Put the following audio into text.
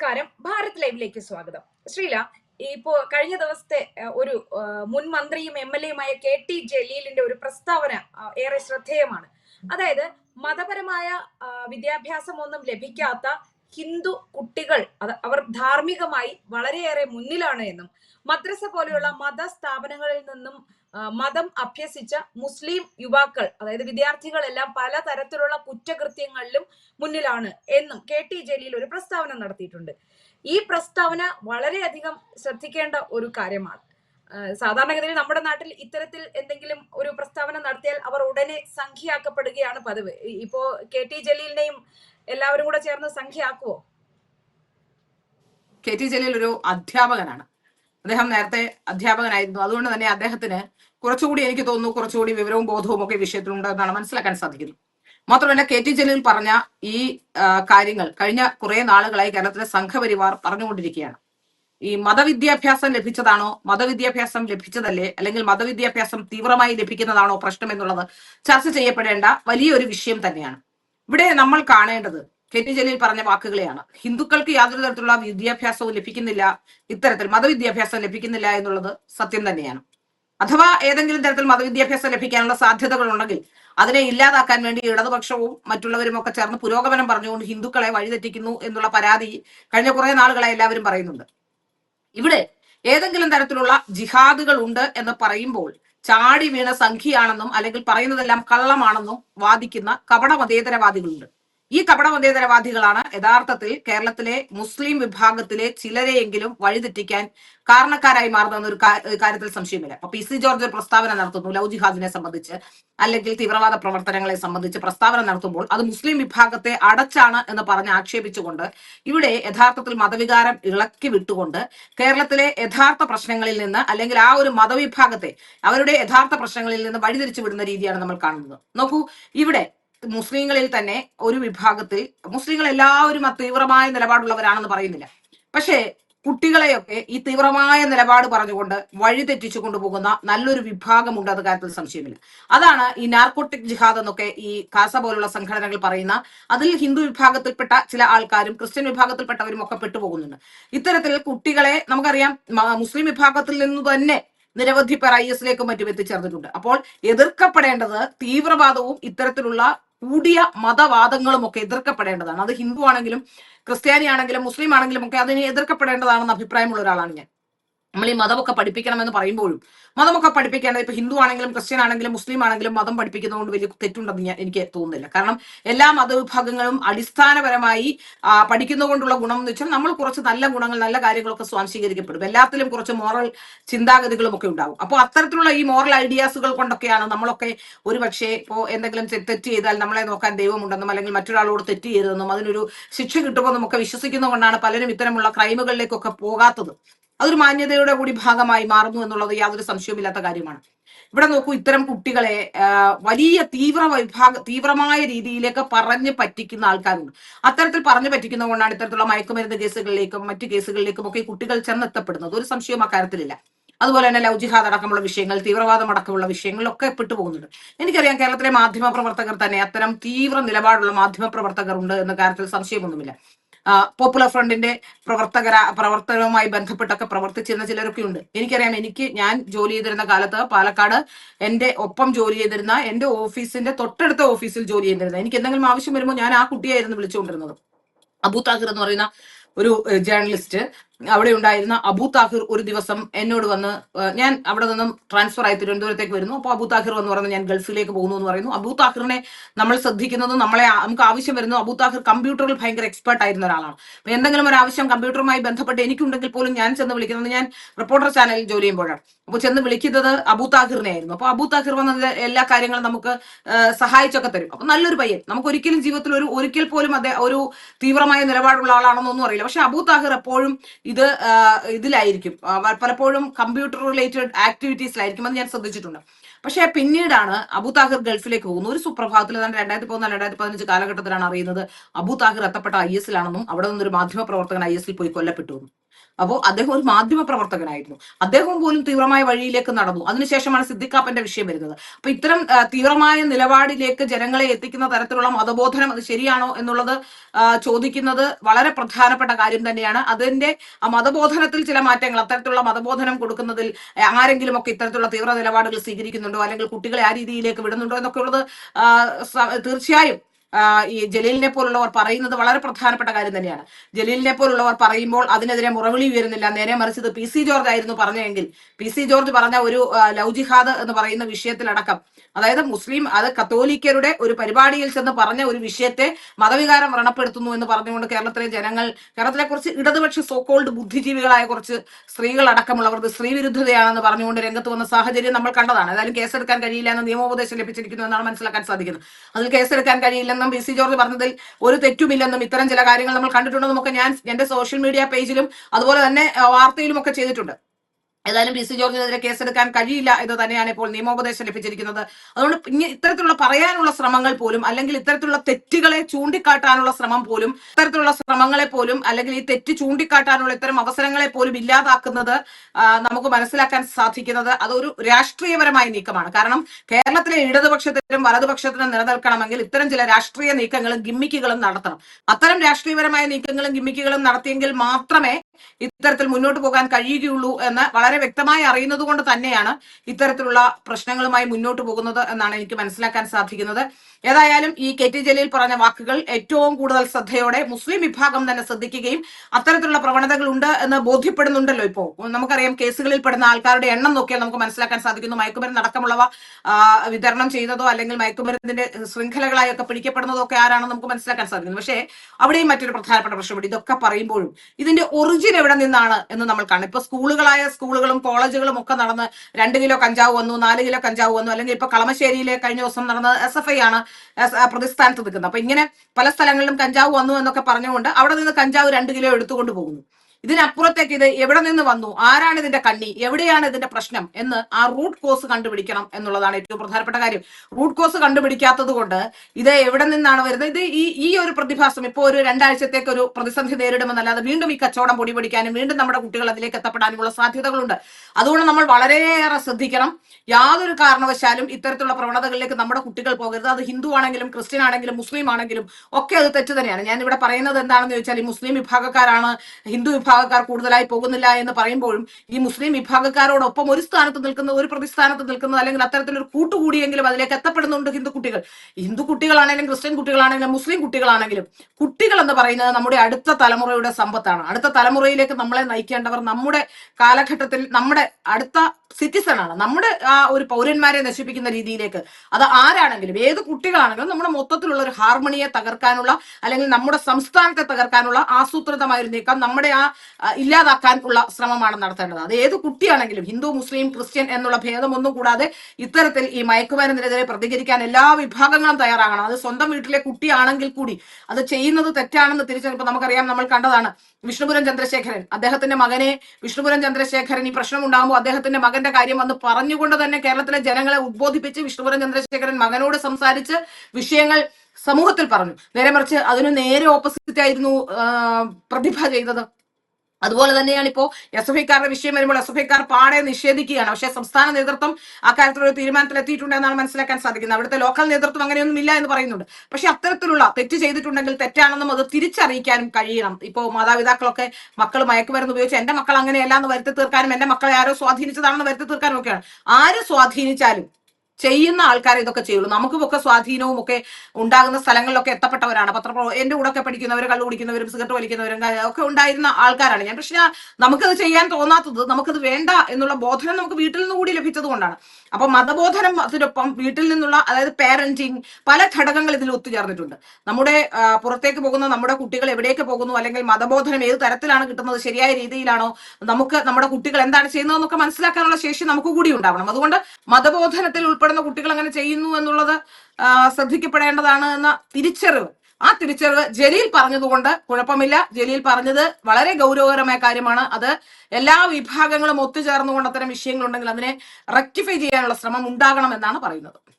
നമസ്കാരം. ഭാരത് ലൈവിലേക്ക് സ്വാഗതം. ശ്രീല ഇപ്പോ കഴിഞ്ഞ ദിവസത്തെ ഒരു മുൻ മന്ത്രിയും എം എൽ എയുമായ കെ ടി ജലീലിന്റെ ഒരു പ്രസ്താവന ഏറെ ശ്രദ്ധേയമാണ്. അതായത് മതപരമായ വിദ്യാഭ്യാസം ഒന്നും ലഭിക്കാത്ത ഹിന്ദു കുട്ടികൾ അവർ ധാർമ്മികമായി വളരെയേറെ മുന്നിലാണ് എന്നും മദ്രസ പോലെയുള്ള മത സ്ഥാപനങ്ങളിൽ നിന്നും മതം അഭ്യസിച്ച മുസ്ലിം യുവാക്കൾ അതായത് വിദ്യാർത്ഥികളെല്ലാം പലതരത്തിലുള്ള കുറ്റകൃത്യങ്ങളിലും മുന്നിലാണ് എന്നും കെ ടി ജലീൽ ഒരു പ്രസ്താവന നടത്തിയിട്ടുണ്ട്. ഈ പ്രസ്താവന വളരെയധികം ശ്രദ്ധിക്കേണ്ട ഒരു കാര്യമാണ്. സാധാരണഗതിയിൽ നമ്മുടെ നാട്ടിൽ ഇത്തരത്തിൽ എന്തെങ്കിലും ഒരു പ്രസ്താവന നടത്തിയാൽ അവർ ഉടനെ സംഖ്യയാക്കപ്പെടുകയാണ് പതിവ്. ഇപ്പോ കെ ടി ജലീലിനെയും എല്ലാവരും കൂടെ ചേർന്ന് സംഖ്യയാക്കുവോ? കെ ടി ജലീൽ ഒരു അധ്യാപകനാണ്. അദ്ദേഹം നേരത്തെ അധ്യാപകനായിരുന്നു. അതുകൊണ്ട് തന്നെ അദ്ദേഹത്തിന് കുറച്ചുകൂടി എനിക്ക് തോന്നുന്നു കുറച്ചുകൂടി വിവരവും ബോധവും ഒക്കെ വിഷയത്തിലുണ്ടെന്നാണ് മനസ്സിലാക്കാൻ സാധിക്കുന്നത്. മാത്രമല്ല കെ ടി ജലീൽ പറഞ്ഞ ഈ കാര്യങ്ങൾ കഴിഞ്ഞ കുറെ നാളുകളായി കേരളത്തിലെ സംഘപരിവാർ പറഞ്ഞുകൊണ്ടിരിക്കുകയാണ്. ഈ മതവിദ്യാഭ്യാസം ലഭിച്ചതാണോ? മതവിദ്യാഭ്യാസം ലഭിച്ചതല്ലേ? അല്ലെങ്കിൽ മതവിദ്യാഭ്യാസം തീവ്രമായി ലഭിക്കുന്നതാണോ പ്രശ്നം എന്നുള്ളത് ചർച്ച ചെയ്യപ്പെടേണ്ട വലിയൊരു വിഷയം തന്നെയാണ്. ഇവിടെ നമ്മൾ കാണേണ്ടത് കെ ജലീൽ പറഞ്ഞ വാക്കുകളെയാണ്. ഹിന്ദുക്കൾക്ക് യാതൊരു തരത്തിലുള്ള വിദ്യാഭ്യാസവും ലഭിക്കുന്നില്ല. ഇത്തരത്തിൽ മതവിദ്യാഭ്യാസം ലഭിക്കുന്നില്ല എന്നുള്ളത് സത്യം തന്നെയാണ്. അഥവാ ഏതെങ്കിലും തരത്തിൽ മതവിദ്യാഭ്യാസം ലഭിക്കാനുള്ള സാധ്യതകൾ ഉണ്ടെങ്കിൽ അതിനെ ഇല്ലാതാക്കാൻ വേണ്ടി ഇടതുപക്ഷവും മറ്റുള്ളവരും ഒക്കെ ചേർന്ന് പുരോഗമനം പറഞ്ഞുകൊണ്ട് ഹിന്ദുക്കളെ വഴിതെറ്റിക്കുന്നു എന്നുള്ള പരാതി കഴിഞ്ഞ കുറെ നാളുകളെ എല്ലാവരും പറയുന്നുണ്ട്. ഇവിടെ ഏതെങ്കിലും തരത്തിലുള്ള ജിഹാദുകൾ ഉണ്ട് എന്ന് പറയുമ്പോൾ ചാടി വീണ സംഖ്യയാണെന്നും അല്ലെങ്കിൽ പറയുന്നതെല്ലാം കള്ളമാണെന്നും വാദിക്കുന്ന കപട മതേതരവാദികളുണ്ട് ഈ കപട മതേതരവാദികളാണ് യഥാർത്ഥത്തിൽ കേരളത്തിലെ മുസ്ലിം വിഭാഗത്തിലെ ചിലരെയെങ്കിലും വഴിതെറ്റിക്കാൻ കാരണക്കാരായി മാറുന്ന ഒരു കാര്യത്തിൽ സംശയമില്ല. അപ്പൊ പി സി ജോർജ് ഒരു പ്രസ്താവന നടത്തുന്നു ലവ് ജിഹാദിനെ സംബന്ധിച്ച് അല്ലെങ്കിൽ തീവ്രവാദ പ്രവർത്തനങ്ങളെ സംബന്ധിച്ച് പ്രസ്താവന നടത്തുമ്പോൾ അത് മുസ്ലിം വിഭാഗത്തെ അടച്ചാണ് എന്ന് പറഞ്ഞ് ആക്ഷേപിച്ചുകൊണ്ട് ഇവിടെ യഥാർത്ഥത്തിൽ മതവികാരം ഇളക്കി വിട്ടുകൊണ്ട് കേരളത്തിലെ യഥാർത്ഥ പ്രശ്നങ്ങളിൽ നിന്ന് അല്ലെങ്കിൽ ആ ഒരു മതവിഭാഗത്തെ അവരുടെ യഥാർത്ഥ പ്രശ്നങ്ങളിൽ നിന്ന് വഴിതിരിച്ചു വിടുന്ന രീതിയാണ് നമ്മൾ കാണുന്നത്. നോക്കൂ ഇവിടെ മുസ്ലിങ്ങളിൽ തന്നെ ഒരു വിഭാഗത്തിൽ മുസ്ലിങ്ങൾ എല്ലാവരും ആ തീവ്രമായ നിലപാടുള്ളവരാണെന്ന് പറയുന്നില്ല. പക്ഷേ കുട്ടികളെയൊക്കെ ഈ തീവ്രമായ നിലപാട് പറഞ്ഞുകൊണ്ട് വഴി തെറ്റിച്ചു കൊണ്ടുപോകുന്ന നല്ലൊരു വിഭാഗമുണ്ട് അത് കാര്യത്തിൽ സംശയമില്ല. അതാണ് ഈ നാർക്കോട്ടിക് ജിഹാദ് എന്നൊക്കെ ഈ കാസ പോലുള്ള സംഘടനകൾ പറയുന്ന അതിൽ ഹിന്ദു വിഭാഗത്തിൽപ്പെട്ട ചില ആൾക്കാരും ക്രിസ്ത്യൻ വിഭാഗത്തിൽപ്പെട്ടവരും ഒക്കെ പെട്ടുപോകുന്നുണ്ട്. ഇത്തരത്തിൽ കുട്ടികളെ നമുക്കറിയാം മുസ്ലിം വിഭാഗത്തിൽ നിന്ന് തന്നെ നിരവധി പേർ ഐ എസിലേക്കും മറ്റും എത്തിച്ചേർന്നിട്ടുണ്ട്. അപ്പോൾ എതിർക്കപ്പെടേണ്ടത് തീവ്രവാദവും ഇത്തരത്തിലുള്ള കൂടിയ മതവാദങ്ങളും ഒക്കെ എതിർക്കപ്പെടേണ്ടതാണ്. അത് ഹിന്ദു ആണെങ്കിലും ക്രിസ്ത്യാനി ആണെങ്കിലും മുസ്ലിം ആണെങ്കിലും ഒക്കെ അതിനെ എതിർക്കപ്പെടേണ്ടതാണെന്ന് അഭിപ്രായമുള്ള ഒരാളാണ് ഞാൻ. നമ്മൾ ഈ മതമൊക്കെ പഠിപ്പിക്കണമെന്ന് പറയുമ്പോഴും മതമൊക്കെ പഠിപ്പിക്കേണ്ടത് ഇപ്പൊ ഹിന്ദു ആണെങ്കിലും ക്രിസ്ത്യൻ ആണെങ്കിലും മുസ്ലിം ആണെങ്കിലും മതം പഠിപ്പിക്കുന്നതുകൊണ്ട് വലിയ തെറ്റുണ്ടെന്ന് ഞാൻ എനിക്ക് തോന്നുന്നില്ല. കാരണം എല്ലാ മതവിഭാഗങ്ങളും അടിസ്ഥാനപരമായി പഠിക്കുന്നതുകൊണ്ടുള്ള ഗുണം എന്ന് വെച്ചാൽ നമ്മൾ കുറച്ച് നല്ല ഗുണങ്ങൾ നല്ല കാര്യങ്ങളൊക്കെ സ്വാംശീകരിക്കപ്പെടും. എല്ലാത്തിലും കുറച്ച് മോറൽ ചിന്താഗതികളും ഒക്കെ ഉണ്ടാവും അപ്പോൾ അത്തരത്തിലുള്ള ഈ മോറൽ ഐഡിയാസുകൾ കൊണ്ടൊക്കെയാണ് നമ്മളൊക്കെ ഒരു പക്ഷേ ഇപ്പോൾ എന്തെങ്കിലും തെറ്റ് ചെയ്താൽ നമ്മളെ നോക്കാൻ ദൈവമുണ്ടെന്നും അല്ലെങ്കിൽ മറ്റൊരാളോട് തെറ്റ് ചെയ്തതെന്നും അതിനൊരു ശിക്ഷ കിട്ടുമെന്നും ഒക്കെ വിശ്വസിക്കുന്നതുകൊണ്ടാണ് പലരും ഇത്തരമുള്ള ക്രൈമുകളിലേക്കൊക്കെ പോകാത്തത്. അതൊരു മാന്യതയുടെ കൂടി ഭാഗമായി മാറുന്നു എന്നുള്ളത് യാതൊരു സംശയവുമില്ലാത്ത കാര്യമാണ്. ഇവിടെ നോക്കൂ ഇത്തരം കുട്ടികളെ വലിയ തീവ്ര വിഭാഗ തീവ്രമായ രീതിയിലേക്ക് പറഞ്ഞ് പറ്റിക്കുന്ന ആൾക്കാരുണ്ട്. അത്തരത്തിൽ പറഞ്ഞു പറ്റിക്കുന്ന കൊണ്ടാണ് ഇത്തരത്തിലുള്ള മയക്കുമരുന്ന് കേസുകളിലേക്കും മറ്റു കേസുകളിലേക്കും ഒക്കെ കുട്ടികൾ ചെന്നെത്തപ്പെടുന്നത്. ഒരു സംശയവും അക്കാര്യത്തിലില്ല. അതുപോലെ തന്നെ ലവ് ജിഹാദ് അടക്കമുള്ള വിഷയങ്ങൾ തീവ്രവാദം അടക്കമുള്ള വിഷയങ്ങളിലൊക്കെ പെട്ടു പോകുന്നുണ്ട്. എനിക്കറിയാം കേരളത്തിലെ മാധ്യമ പ്രവർത്തകർ തന്നെ അത്തരം തീവ്ര നിലപാടുള്ള മാധ്യമ പ്രവർത്തകർ ഉണ്ട് എന്ന കാര്യത്തിൽ സംശയമൊന്നുമില്ല. പോപ്പുലർ ഫ്രണ്ടിന്റെ പ്രവർത്തകര പ്രവർത്തനവുമായി ബന്ധപ്പെട്ടൊക്കെ പ്രവർത്തിച്ചിരുന്ന ചിലരൊക്കെ ഉണ്ട് എനിക്കറിയാം എനിക്ക് ഞാൻ ജോലി ചെയ്തിരുന്ന കാലത്ത് പാലക്കാട് എന്റെ ഒപ്പം ജോലി ചെയ്തിരുന്ന എന്റെ ഓഫീസിന്റെ തൊട്ടടുത്ത ഓഫീസിൽ ജോലി ചെയ്തിരുന്ന എനിക്ക് എന്തെങ്കിലും ആവശ്യം വരുമ്പോൾ ഞാൻ ആ കുട്ടിയായിരുന്നു വിളിച്ചുകൊണ്ടിരുന്നത്. അബു താഹിർ എന്ന് പറയുന്ന ഒരു ജേർണലിസ്റ്റ് അവിടെ ഉണ്ടായിരുന്ന അബൂ താഹിർ ഒരു ദിവസം എന്നോട് വന്ന് ഞാൻ അവിടെ നിന്നും ട്രാൻസ്ഫർ ആയി തിരുവനന്തപുരത്തേക്ക് വരുന്നു. അപ്പോൾ അബൂ താഹിർ വന്ന് പറഞ്ഞ് ഞാൻ ഗൾഫിലേക്ക് പോകുന്നു എന്ന് പറയുന്നു. അബൂ താഹിറിനെ നമ്മൾ ശ്രദ്ധിക്കുന്നത് നമ്മളെ നമുക്ക് ആവശ്യം വരുന്നു അബൂ താഹിർ കമ്പ്യൂട്ടറിൽ ഭയങ്കര എക്സ്പേർട്ട് ആയിരുന്ന ഒരാളാണ്. അപ്പൊ എന്തെങ്കിലും ഒരു ആവശ്യം കമ്പ്യൂട്ടറുമായി ബന്ധപ്പെട്ട് എനിക്കുണ്ടെങ്കിൽ പോലും ഞാൻ ചെന്ന് വിളിക്കുന്നത് ഞാൻ റിപ്പോർട്ടർ ചാനലിൽ ജോലി ചെയ്യുമ്പോഴാണ്. അപ്പോൾ ചെന്ന് വിളിക്കുന്നത് അബൂ താഹിറിനെ ആയിരുന്നു അപ്പൊ അബൂ താഹിർ വന്നത് എല്ലാ കാര്യങ്ങളും നമുക്ക് സഹായിച്ചൊക്കെ തരും. അപ്പൊ നല്ലൊരു പയ്യൻ. നമുക്ക് ഒരിക്കലും ജീവിതത്തിൽ ഒരു ഒരിക്കൽ പോലും അതെ ഒരു തീവ്രമായ നിലപാടുള്ള ആളാണെന്നൊന്നും അറിയില്ല. പക്ഷെ അബൂ താഹിർ എപ്പോഴും ഇത് ഇതിലായിരിക്കും. പലപ്പോഴും കമ്പ്യൂട്ടർ റിലേറ്റഡ് ആക്ടിവിറ്റീസിലായിരിക്കും അത് ഞാൻ ശ്രദ്ധിച്ചിട്ടുണ്ട്. പക്ഷെ പിന്നീടാണ് അബു താഹിർ ഗൾഫിലേക്ക് പോകുന്നത്. ഒരു സുപ്രഭാതത്തിൽ തന്നെ രണ്ടായിരത്തി പതിനാല് രണ്ടായിരത്തി പതിനഞ്ച് കാലഘട്ടത്തിലാണ് അറിയുന്നത്. അബു താഹിർ എത്തപ്പെട്ട ഐ എസിലാണെന്നും അവിടെ നിന്നൊരു മാധ്യമ പ്രവർത്തകൻ ഐ എസിൽ പോയി കൊല്ലപ്പെട്ടു. അപ്പോൾ അദ്ദേഹം ഒരു മാധ്യമ പ്രവർത്തകനായിരുന്നു. അദ്ദേഹം പോലും തീവ്രമായ വഴിയിലേക്ക് നടന്നു. അതിനുശേഷമാണ് സിദ്ദിഖാപ്പന്റെ വിഷയം വരുന്നത്. അപ്പൊ ഇത്തരം തീവ്രമായ നിലപാടിലേക്ക് ജനങ്ങളെ എത്തിക്കുന്ന തരത്തിലുള്ള മതബോധനം അത് ശരിയാണോ എന്നുള്ളത് ചോദിക്കുന്നത് വളരെ പ്രധാനപ്പെട്ട കാര്യം തന്നെയാണ്. അതിന്റെ മതബോധനത്തിൽ ചില മാറ്റങ്ങൾ അത്തരത്തിലുള്ള മതബോധനം കൊടുക്കുന്നതിൽ ആരെങ്കിലും ഒക്കെ ഇത്തരത്തിലുള്ള തീവ്ര നിലപാടുകൾ സ്വീകരിക്കുന്നുണ്ടോ? അല്ലെങ്കിൽ കുട്ടികളെ ആ രീതിയിലേക്ക് വിടുന്നുണ്ടോ എന്നൊക്കെ ഉള്ളത് തീർച്ചയായും ഈ ജലീലിനെ പോലുള്ളവർ പറയുന്നത് വളരെ പ്രധാനപ്പെട്ട കാര്യം തന്നെയാണ്. ജലീലിനെ പോലുള്ളവർ പറയുമ്പോൾ അതിനെതിരെ മുറവിളി ഉയരുന്നില്ല. നേരെ മറിച്ച് പി സി ജോർജ് ആയിരുന്നു പറഞ്ഞതെങ്കിൽ പി സി ജോർജ് പറഞ്ഞ ഒരു ലൗജിഹാദ് എന്ന് പറയുന്ന വിഷയത്തിലടക്കം അതായത് മുസ്ലിം അത് കത്തോലിക്കരുടെ ഒരു പരിപാടിയിൽ ചെന്ന് പറഞ്ഞ ഒരു വിഷയത്തെ മതവികാരം വ്രണപ്പെടുത്തുന്നു എന്ന് പറഞ്ഞുകൊണ്ട് കേരളത്തിലെ ജനങ്ങൾ കേരളത്തിലെ കുറച്ച് ഇടതുപക്ഷ സോക്കോൾഡ് ബുദ്ധിജീവികളായ കുറച്ച് സ്ത്രീകൾ അടക്കമുള്ളവർക്ക് സ്ത്രീവിരുദ്ധതയാണെന്ന് പറഞ്ഞുകൊണ്ട് രംഗത്ത് വന്ന സാഹചര്യം നമ്മൾ കണ്ടതാണ്. ഏതായാലും കേസെടുക്കാൻ കഴിയില്ല എന്ന് നിയമോപദേശം ലഭിച്ചിരിക്കുന്നു എന്നാണ് മനസ്സിലാക്കാൻ സാധിക്കുന്നത്. അതിൽ കേസെടുക്കാൻ കഴിയില്ലെന്നും പി സി ജോർജ് പറഞ്ഞതിൽ ഒരു തെറ്റുമില്ലെന്നും ഇത്തരം ചില കാര്യങ്ങൾ നമ്മൾ കണ്ടിട്ടുണ്ടെന്നും ഒക്കെ ഞാൻ എന്റെ സോഷ്യൽ മീഡിയ പേജിലും അതുപോലെ തന്നെ വാർത്തയിലും ഒക്കെ ചെയ്തിട്ടുണ്ട്. ഏതായാലും പി സി ജോർജിനെതിരെ കേസെടുക്കാൻ കഴിയില്ല എന്ന് തന്നെയാണ് ഇപ്പോൾ നിയമോപദേശം ലഭിച്ചിരിക്കുന്നത്. അതുകൊണ്ട് ഇത്തരത്തിലുള്ള പറയാനുള്ള ശ്രമങ്ങൾ പോലും അല്ലെങ്കിൽ ഇത്തരത്തിലുള്ള തെറ്റുകളെ ചൂണ്ടിക്കാട്ടാനുള്ള ശ്രമം പോലും ഇത്തരത്തിലുള്ള ശ്രമങ്ങളെ പോലും അല്ലെങ്കിൽ ഈ തെറ്റ് ചൂണ്ടിക്കാട്ടാനുള്ള ഇത്തരം അവസരങ്ങളെ പോലും ഇല്ലാതാക്കുന്നത് നമുക്ക് മനസ്സിലാക്കാൻ സാധിക്കുന്നത് അതൊരു രാഷ്ട്രീയപരമായ നീക്കമാണ്. കാരണം കേരളത്തിലെ ഇടതുപക്ഷത്തിനും വലതുപക്ഷത്തിനും നിലനിൽക്കണമെങ്കിൽ ഇത്തരം ചില രാഷ്ട്രീയ നീക്കങ്ങളും ഗിമ്മിക്കുകളും നടത്തണം. അത്തരം രാഷ്ട്രീയപരമായ നീക്കങ്ങളും ഗിമ്മിക്കുകളും നടത്തിയെങ്കിൽ മാത്രമേ ഇത്തരത്തിൽ മുന്നോട്ട് പോകാൻ കഴിയുകയുള്ളൂ എന്ന് വളരെ വ്യക്തമായി അറിയുന്നത് കൊണ്ട് തന്നെയാണ് ഇത്തരത്തിലുള്ള പ്രശ്നങ്ങളുമായി മുന്നോട്ട് പോകുന്നത് എന്നാണ് എനിക്ക് മനസ്സിലാക്കാൻ സാധിക്കുന്നത്. ഏതായാലും ഈ കെ ടി ജലീൽ പറഞ്ഞ വാക്കുകൾ ഏറ്റവും കൂടുതൽ ശ്രദ്ധയോടെ മുസ്ലിം വിഭാഗം തന്നെ ശ്രദ്ധിക്കുകയും അത്തരത്തിലുള്ള പ്രവണതകൾ ഉണ്ട് എന്ന് ബോധ്യപ്പെടുന്നുണ്ടല്ലോ ഇപ്പോൾ നമുക്കറിയാം കേസുകളിൽ പെടുന്ന ആൾക്കാരുടെ എണ്ണം നോക്കിയാൽ നമുക്ക് മനസ്സിലാക്കാൻ സാധിക്കുന്നു. മയക്കുമരുന്ന് അടക്കമുള്ളവ വിതരണം ചെയ്യുന്നതോ അല്ലെങ്കിൽ മയക്കുമരുന്നിന്റെ ശൃംഖലകളായി ഒക്കെ പിടിക്കപ്പെടുന്നതോ ഒക്കെ ആരാണെന്ന് നമുക്ക് മനസ്സിലാക്കാൻ സാധിക്കുന്നു. പക്ഷേ അവിടെയും മറ്റൊരു പ്രധാനപ്പെട്ട പ്രശ്നമുണ്ട്. ഇതൊക്കെ പറയുമ്പോഴും ഇതിന്റെ ഒറിജിൻ എവിടെ നിന്നാണ് എന്ന് നമ്മൾ കാണും. ഇപ്പൊ സ്കൂളുകളായ സ്കൂളുകളും കോളേജുകളും ഒക്കെ നടന്ന് രണ്ട് കിലോ കഞ്ചാവ് വന്നു നാല് കിലോ കഞ്ചാവ് വന്നു അല്ലെങ്കിൽ ഇപ്പൊ കളമശ്ശേരിയിലെ കഴിഞ്ഞ ദിവസം നടന്ന എസ് എഫ് ഐ ആണ് പ്രതിസ്ഥാനത്ത് നിൽക്കുന്നത്. അപ്പൊ ഇങ്ങനെ പല സ്ഥലങ്ങളിലും കഞ്ചാവ് വന്നു എന്നൊക്കെ പറഞ്ഞുകൊണ്ട് അവിടെ നിന്ന് കഞ്ചാവ് രണ്ട് കിലോ എടുത്തുകൊണ്ട് പോകുന്നു. ഇതിനപ്പുറത്തേക്ക് ഇത് എവിടെ നിന്ന് വന്നു? ആരാണ് ഇതിന്റെ കണ്ണി? എവിടെയാണ് ഇതിന്റെ പ്രശ്നം? എന്ന് ആ റൂട്ട് കോസ് കണ്ടുപിടിക്കണം എന്നുള്ളതാണ് ഏറ്റവും പ്രധാനപ്പെട്ട കാര്യം. റൂട്ട് കോസ് കണ്ടുപിടിക്കാത്തത് കൊണ്ട് ഇത് എവിടെ നിന്നാണ് വരുന്നത്? ഇത് ഈ ഈ ഒരു പ്രതിഭാസം ഇപ്പോൾ ഒരു രണ്ടാഴ്ചത്തേക്ക് ഒരു പ്രതിസന്ധി നേരിടുമെന്നല്ലാതെ വീണ്ടും ഈ കച്ചവടം പൊടി പിടിക്കാനും വീണ്ടും നമ്മുടെ കുട്ടികൾ അതിലേക്ക് എത്തപ്പെടാനുമുള്ള സാധ്യതകളുണ്ട്. അതുകൊണ്ട് നമ്മൾ വളരെയേറെ ശ്രദ്ധിക്കണം. യാതൊരു കാരണവശാലും ഇത്തരത്തിലുള്ള പ്രവണതകളിലേക്ക് നമ്മുടെ കുട്ടികൾ പോകരുത്. അത് ഹിന്ദു ആണെങ്കിലും ക്രിസ്ത്യൻ ആണെങ്കിലും മുസ്ലിം ആണെങ്കിലും ഒക്കെ അത് തെറ്റ് തന്നെയാണ്. ഞാൻ ഇവിടെ പറയുന്നത് എന്താണെന്ന് ചോദിച്ചാൽ ഈ മുസ്ലിം വിഭാഗക്കാരാണ് ഹിന്ദു വിഭാഗക്കാർ കൂടുതലായി പോകുന്നില്ല എന്ന് പറയുമ്പോഴും ഈ മുസ്ലിം വിഭാഗക്കാരോടൊപ്പം ഒരു സ്ഥാനത്ത് നിൽക്കുന്ന ഒരു പ്രതിസ്ഥാനത്ത് നിൽക്കുന്നത് അല്ലെങ്കിൽ അത്തരത്തിലൊരു കൂട്ടുകൂടിയെങ്കിലും അതിലേക്ക് എത്തപ്പെടുന്നുണ്ട് ഹിന്ദു കുട്ടികൾ. ഹിന്ദു കുട്ടികളാണെങ്കിലും ക്രിസ്ത്യൻ കുട്ടികളാണെങ്കിലും മുസ്ലിം കുട്ടികളാണെങ്കിലും കുട്ടികൾ എന്ന് പറയുന്നത് നമ്മുടെ അടുത്ത തലമുറയുടെ സമ്പത്താണ്. അടുത്ത തലമുറയിലേക്ക് നമ്മളെ നയിക്കേണ്ടവർ നമ്മുടെ കാലഘട്ടത്തിൽ നമ്മുടെ അടുത്ത സിറ്റിസൺ ആണ് നമ്മുടെ ആ ഒരു പൗരന്മാരെ നശിപ്പിക്കുന്ന രീതിയിലേക്ക് അത് ആരാണെങ്കിലും ഏത് കുട്ടികളാണെങ്കിലും നമ്മുടെ മൊത്തത്തിലുള്ള ഒരു ഹാർമണിയെ തകർക്കാനുള്ള അല്ലെങ്കിൽ നമ്മുടെ സംസ്ഥാനത്തെ തകർക്കാനുള്ള ആസൂത്രിതമായ ഒരു നീക്കം നമ്മുടെ ആ ആ, ഇല്ലാതാക്കാൻ ഉള്ള ശ്രമമാണ് നടത്തേണ്ടത്. അത് ഏത് കുട്ടിയാണെങ്കിലും ഹിന്ദു മുസ്ലിം ക്രിസ്ത്യൻ എന്നുള്ള ഭേദമൊന്നും കൂടാതെ ഇത്തരത്തിൽ ഈ മയക്കുമരുന്നിനെതിരെ പ്രതികരിക്കാൻ എല്ലാ വിഭാഗങ്ങളും തയ്യാറാകണം. അത് സ്വന്തം വീട്ടിലെ കുട്ടിയാണെങ്കിൽ കൂടി അത് ചെയ്യുന്നത് തെറ്റാണെന്ന് തിരിച്ചറിയിപ്പോൾ നമുക്കറിയാം നമ്മൾ കണ്ടതാണ് വിഷ്ണുപുരം ചന്ദ്രശേഖരൻ. അദ്ദേഹത്തിന്റെ മകനെ വിഷ്ണുപുരം ചന്ദ്രശേഖരൻ ഈ പ്രശ്നം ഉണ്ടാകുമ്പോൾ അദ്ദേഹത്തിന്റെ മകന്റെ കാര്യം വന്ന് പറഞ്ഞുകൊണ്ട് തന്നെ കേരളത്തിലെ ജനങ്ങളെ ഉദ്ബോധിപ്പിച്ച് വിഷ്ണുപുരം ചന്ദ്രശേഖരൻ മകനോട് സംസാരിച്ച് വിഷയങ്ങൾ സമൂഹത്തിൽ പറഞ്ഞു. നേരെ മറിച്ച് അതിന് നേരെ ഓപ്പോസിറ്റ് ആയിരുന്നു പ്രതിഭ ചെയ്തത്. അതുപോലെ തന്നെയാണ് ഇപ്പോ എസ് എഫ് ഐക്കാരുടെ വിഷയം വരുമ്പോൾ എസ് എഫ് ഐക്കാർ പാടെ നിഷേധിക്കുകയാണ്. പക്ഷേ സംസ്ഥാന നേതൃത്വം അക്കാര്യത്തിൽ ഒരു എന്നാണ് മനസ്സിലാക്കാൻ സാധിക്കുന്നത്. അവിടുത്തെ ലോക്കൽ നേതൃത്വം അങ്ങനെയൊന്നും ഇല്ല എന്ന് പറയുന്നുണ്ട്. പക്ഷെ അത്തരത്തിലുള്ള തെറ്റ് ചെയ്തിട്ടുണ്ടെങ്കിൽ തെറ്റാണെന്നും അത് തിരിച്ചറിയിക്കാനും കഴിയണം. ഇപ്പോൾ മാതാപിതാക്കളൊക്കെ മക്കൾ മയക്കുമരുന്ന് ഉപയോഗിച്ച് എന്റെ മക്കൾ അങ്ങനെയല്ല എന്ന് വരുത്തി തീർക്കാനും എന്റെ മക്കളെ ആരോ സ്വാധീനിച്ചതാണെന്ന് വരുത്തി തീർക്കാനും ഒക്കെയാണ്. ആര് സ്വാധീനിച്ചാലും ചെയ്യുന്ന ആൾക്കാരെ ഇതൊക്കെ ചെയ്യുള്ളൂ. നമുക്കുമൊക്കെ സ്വാധീനവും ഒക്കെ ഉണ്ടാകുന്ന സ്ഥലങ്ങളിലൊക്കെ എത്തപ്പെട്ടവരാണ്. പത്ര എന്റെ കൂടെ പഠിക്കുന്നവർ കള്ളു കുടിക്കുന്നവരും സിഗരറ്റ് വലിക്കുന്നവരും ഒക്കെ ഉണ്ടായിരുന്ന ആൾക്കാരാണ്. ഞാൻ പക്ഷെ നമുക്കത് ചെയ്യാൻ തോന്നാത്തത് നമുക്കത് വേണ്ട എന്നുള്ള ബോധനം നമുക്ക് വീട്ടിൽ നിന്ന് കൂടി ലഭിച്ചത് കൊണ്ടാണ്. അപ്പൊ മതബോധനം അതിനൊപ്പം വീട്ടിൽ നിന്നുള്ള അതായത് പാരന്റിങ് പല ഘടകങ്ങൾ ഇതിൽ ഒത്തുചേർന്നിട്ടുണ്ട്. നമ്മുടെ പുറത്തേക്ക് പോകുന്ന നമ്മുടെ കുട്ടികൾ എവിടേക്ക് പോകുന്നു? അല്ലെങ്കിൽ മതബോധനം ഏത് തരത്തിലാണ് കിട്ടുന്നത്? ശരിയായ രീതിയിലാണോ? നമുക്ക് നമ്മുടെ കുട്ടികൾ എന്താണ് ചെയ്യുന്നതെന്നൊക്കെ മനസ്സിലാക്കാനുള്ള ശേഷി നമുക്ക് കൂടി ഉണ്ടാവണം. അതുകൊണ്ട് മതബോധനത്തിൽ ഉൾപ്പെടുന്ന കുട്ടികൾ അങ്ങനെ ചെയ്യുന്നു എന്നുള്ളത് ശ്രദ്ധിക്കപ്പെടേണ്ടതാണ് എന്ന തിരിച്ചറിവ്. ആ തിരിച്ചറിവ് ജലീൽ പറഞ്ഞതുകൊണ്ട് കുഴപ്പമില്ല. ജലീൽ പറഞ്ഞത് വളരെ ഗൗരവകരമായ കാര്യമാണ്. അത് എല്ലാ വിഭാഗങ്ങളും ഒത്തുചേർന്നുകൊണ്ട് അത്തരം വിഷയങ്ങളുണ്ടെങ്കിൽ അതിനെ റെക്ടിഫൈ ചെയ്യാനുള്ള ശ്രമം ഉണ്ടാകണം എന്നാണ് പറയുന്നത്.